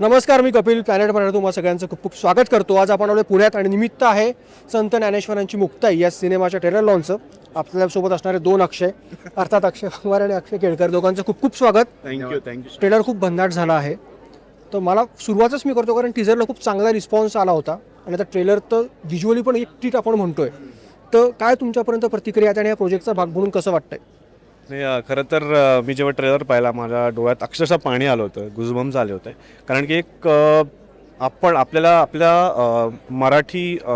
नमस्कार मी कपिल प्लॅनेट मराठी तुम्हाला सगळ्यांचं खूप खूप स्वागत करतो. आज आपण आलो पुण्यात आणि निमित्त आहे संत ज्ञानेश्वरांची मुक्ताई या सिनेमाच्या ट्रेलर लॉन्चचं आपल्यासोबत असणारे दोन अक्षय अर्थात अक्षय कुमार आणि अक्षय केळकर दोघांचं खूप खूप स्वागत. थँक्यू थँक्यू ट्रेलर खूप भन्नाट झाला आहे. तर मला सुरुवातच मी करतो कारण टीझरला खूप चांगला रिस्पॉन्स आला होता. आणि आता ट्रेलर तर व्हिज्युअली पण एक ट्रीट आपण म्हणतोय. तर काय तुमच्यापर्यंत प्रतिक्रिया आहेत आणि या प्रोजेक्टचा भाग म्हणून कसं वाटतंय? नाही अ, खरं तर अ, मी जेव्हा ट्रेलर पाहिला माझ्या डोळ्यात अक्षरशः पाणी आलं होतं गुजबम्स आले होते. कारण की एक अ, आपण आपल्याला आपल्या अ, मराठी अ,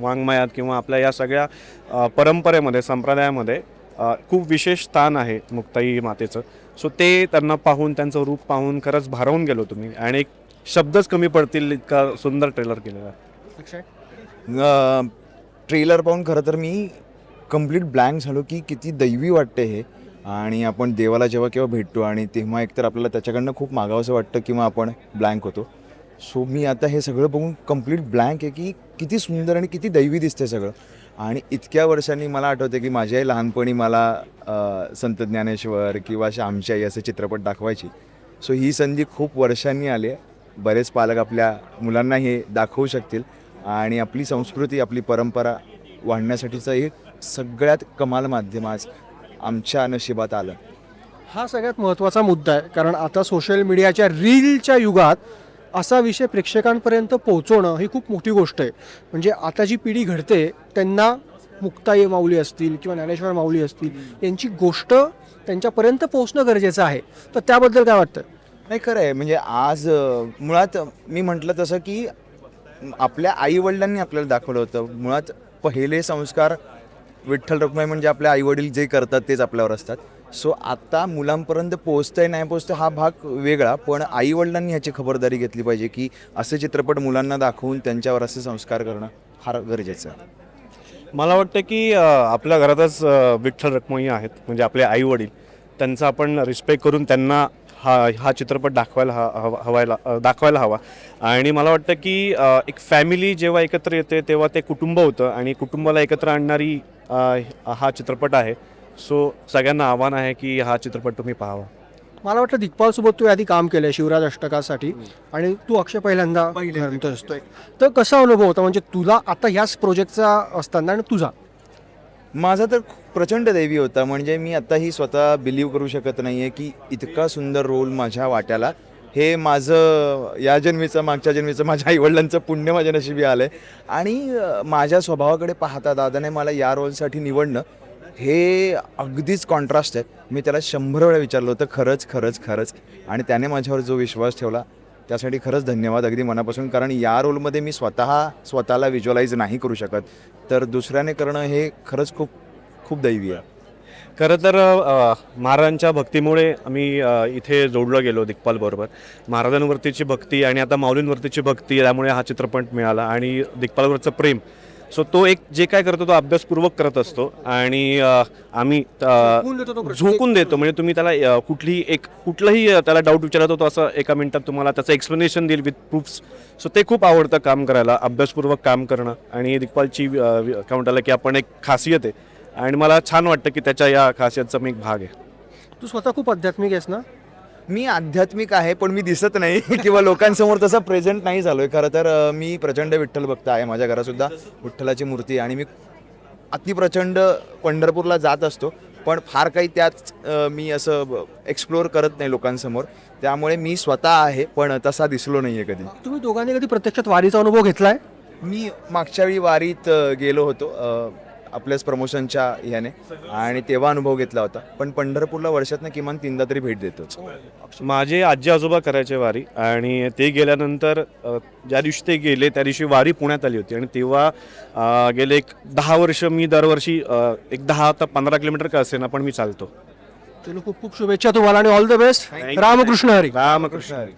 वाङ्मयात किंवा आपल्या या सगळ्या अ, परंपरेमध्ये संप्रदायामध्ये अ, खूप विशेष स्थान आहे मुक्ताई मातेचं. सो ते त्यांना पाहून त्यांचं रूप पाहून खरंच भारावून गेलो तुम्ही. आणि एक शब्दच कमी पडतील इतका सुंदर ट्रेलर केलेला. आहे ट्रेलर पाहून खरं तर मी कंप्लीट ब्लँक झालो की किती दैवी वाटते हे. आणि आपण देवाला जेव्हा केव्हा भेटतो आणि तेव्हा एकतर आपल्याला त्याच्याकडनं खूप मागावंसं वाटतं किंवा आपण ब्लँक होतो. सो मी आता हे सगळं बघून कंप्लीट ब्लँक आहे की किती सुंदर आणि किती दैवी दिसते सगळं. आणि इतक्या वर्षांनी मला आठवते की माझ्याही लहानपणी मला संत ज्ञानेश्वर किंवा श्यामची आई असे चित्रपट दाखवायची. सो ही संधी खूप वर्षांनी आली आहे. बरेच पालक आपल्या मुलांना हे दाखवू शकतील. आणि आपली संस्कृती आपली परंपरा वाढण्यासाठीचं एक सगळ्यात कमाल माध्यम आज आमच्या नशिबात आलं. हा सगळ्यात महत्त्वाचा मुद्दा आहे. कारण आता सोशल मीडियाच्या रीलच्या युगात असा विषय प्रेक्षकांपर्यंत पोहोचवणं ही खूप मोठी गोष्ट आहे. म्हणजे आता जी पिढी घडते त्यांना मुक्ताई माऊली असतील किंवा ज्ञानेश्वर माऊली असतील यांची गोष्ट त्यांच्यापर्यंत पोहोचणं गरजेचं आहे. तर त्याबद्दल काय वाटतं? नाही खरं आहे. म्हणजे आज मुळात मी म्हटलं तसं की आपल्या आईवडिलांनी आपल्याला दाखवलं होतं. मुळात पहिले संस्कार विठ्ठल रखुमाई म्हणजे आपले आईवडील जे करतात तेच आपल्यावर असतात. सो आता मुलांपर्यंत पोहोचतंय नाही पोहोचतं हा भाग वेगळा पण आईवडिलांनी ह्याची खबरदारी घेतली पाहिजे की असे चित्रपट मुलांना दाखवून त्यांच्यावर असे संस्कार करणं फार गरजेचं आहे. मला वाटतं की आपल्या घरातच विठ्ठल रखमाई आहेत म्हणजे आपले आईवडील. त्यांचा आपण रिस्पेक्ट करून त्यांना हा हा चित्रपट दाखवायला हा हवा हवायला दाखवायला हवा. आणि मला वाटतं की एक फॅमिली जेव्हा एकत्र येते तेव्हा ते कुटुंब होतं आणि कुटुंबाला एकत्र आणणारी हा चित्रपट आहे. सो सगळ्यांना आव्हान आहे की हा चित्रपट तुम्ही पाहावा. मला वाटतं दिग्पाल सोबत तू आधी काम केलंय शिवराज अष्टकासाठी आणि तू अक्षय पहिल्यांदा असतोय. तर कसा अनुभव होता? म्हणजे तुला आता ह्याच प्रोजेक्टचा असताना आणि तुझा? माझा तर प्रचंड दैवी होता म्हणजे मी आत्ताही स्वतः बिलीव करू शकत नाही आहे की इतका सुंदर रोल माझ्या वाट्याला. हे माझं या जन्मीचं मागच्या जन्मीचं माझ्या आईवडिलांचं पुण्य माझ्या नशिबी आलं आहे आणि माझ्या स्वभावाकडे पाहता दादाने मला या रोलसाठी निवडणं हे अगदीच कॉन्ट्रास्ट आहे. मी त्याला शंभर वेळा विचारलं होतं खरंच खरंच खरंच. आणि त्याने माझ्यावर जो विश्वास ठेवला त्यासाठी खरंच धन्यवाद अगदी मनापासून कारण या रोलमध्ये मी स्वतः स्वतःला विज्युअलाइज नाही करू शकत. तर दुसऱ्याने करणं हे खरंच खूप खूप दैवी आहे. खरं तर महाराजांच्या भक्तीमुळे आम्ही इथे जोडलो गेलो दिग्पालबरोबर महाराजांवरतीची भक्ती आणि आता माऊलींवरतीची भक्ती त्यामुळे हा चित्रपट मिळाला. आणि दिग्पालवरचं प्रेम सो तो एक जे काय करतो तो अभ्यासपूर्वक करत असतो आणि आम्ही झोकून देतो म्हणजे तुम्ही त्याला कुठलीही एक कुठलंही त्याला डाऊट विचारतो तो असं एका मिनिटात तुम्हाला त्याचं एक्सप्लेनेशन देईल विथ प्रूफ्स सो ते खूप आवडतं काम करायला अभ्यासपूर्वक काम करणं. आणि दिग्पालची काय म्हणताला की आपण एक खासियत आहे. आणि मला छान वाटतं की त्याच्या या खासियतचा मी एक भाग आहे. तू स्वतः खूप आध्यात्मिक आहेस ना? मी आध्यात्मिक आहे पण मी दिसत नाही. किंवा लोकांसमोर तसा प्रेझेंट नाही झालोय. खरं तर अं, मी प्रचंड विठ्ठल भक्त आहे माझ्या घरासुद्धा. विठ्ठलाची मूर्ती आहे आणि मी अतिप्रचंड पंढरपूरला जात असतो. पण फार काही त्यात अं, मी असं एक्सप्लोअर करत नाही लोकांसमोर. त्यामुळे मी स्वतः आहे पण तसा दिसलो नाही आहे कधी. तुम्ही दोघांनी कधी प्रत्यक्षात वारीचा अनुभव घेतलाय? मी मागच्या वेळी वारीत अ, गेलो होतो. अ, आपल्याच प्रमोशनच्या ह्याने. आणि तेव्हा अनुभव घेतला होता. पण पंढरपूरला वर्षातनं किमान तीनदा तरी भेट देतोच. माझे आजी आजोबा करायचे वारी. आणि ते गेल्यानंतर अ, ज्या दिवशी ते गेले त्या दिवशी वारी पुण्यात आली होती. आणि तेव्हा अ, गेले एक दहा वर्ष मी दरवर्षी अ, एक दहा ते पंधरा किलोमीटर का असेना पण मी चालतो. चलो खूप खूप शुभेच्छा तुम्हाला आणि all the best Ramkrishna Hari. Ramkrishna Hari.